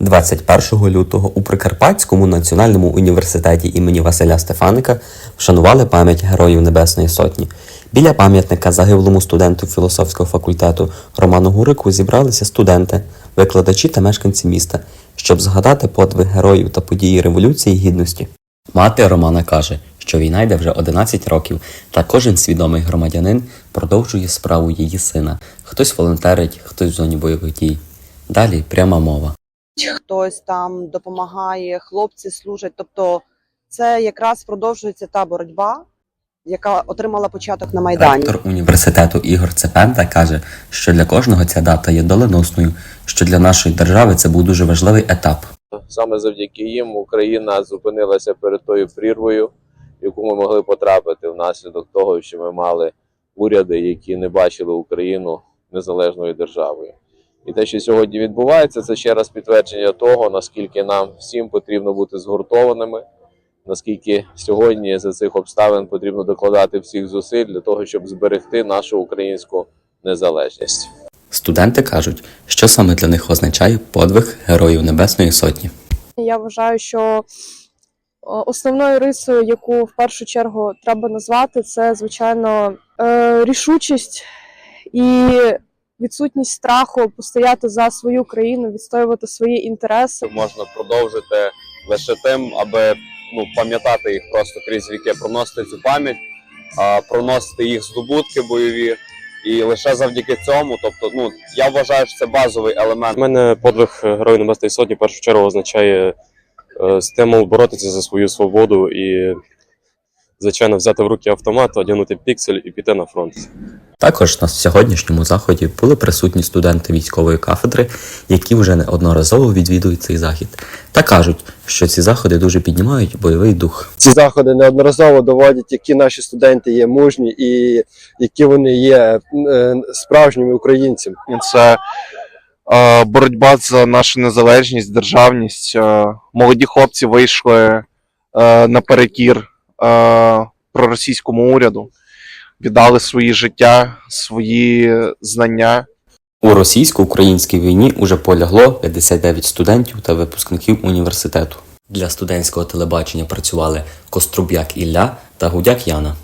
21 лютого у Прикарпатському національному університеті імені Василя Стефаника вшанували пам'ять Героїв Небесної Сотні. Біля пам'ятника загиблому студенту філософського факультету Роману Гурику зібралися студенти, викладачі та мешканці міста, щоб згадати подвиг героїв та події Революції Гідності. Мати Романа каже, що війна йде вже 11 років, та кожен свідомий громадянин продовжує справу її сина. Хтось волонтерить, хтось в зоні бойових дій. Далі пряма мова. Хтось там допомагає, хлопці служать. Тобто, це якраз продовжується та боротьба, яка отримала початок на майдані. Ректор університету Ігор Цепенда каже, що для кожного ця дата є доленосною, що для нашої держави це був дуже важливий етап. Саме завдяки їм Україна зупинилася перед тою прірвою, в яку ми могли потрапити внаслідок того, що ми мали уряди, які не бачили Україну незалежною державою. І те, що сьогодні відбувається, це ще раз підтвердження того, наскільки нам всім потрібно бути згуртованими, наскільки сьогодні за цих обставин потрібно докладати всіх зусиль для того, щоб зберегти нашу українську незалежність. Студенти кажуть, що саме для них означає подвиг Героїв Небесної Сотні. Я вважаю, що основною рисою, яку в першу чергу треба назвати, це звичайно е, рішучість і відсутність страху постояти за свою країну, відстоювати свої інтереси. можна продовжити лише тим, аби ну пам'ятати їх просто крізь віки, проносити цю пам'ять, а, проносити їх здобутки бойові. І лише завдяки цьому, тобто, ну я вважаю, що це базовий елемент. У мене подвиг Героїв Небесної Сотні в першу чергу означає е, стимул боротися за свою свободу і, звичайно, взяти в руки автомат, одягнути піксель і піти на фронт. Також на сьогоднішньому заході були присутні студенти військової кафедри, які вже неодноразово відвідують цей захід, та кажуть, що ці заходи дуже піднімають бойовий дух. ці заходи неодноразово доводять, які наші студенти є мужні і які вони є е, справжніми українцями. це е, боротьба за нашу незалежність, державність. Е, молоді хлопці вийшли е, наперекір проросійському уряду, віддали свої життя, свої знання. У російсько-українській війні уже полягло 59 студентів та випускників університету. Для студентського телебачення працювали Коструб'як Ілля та Гудяк Яна.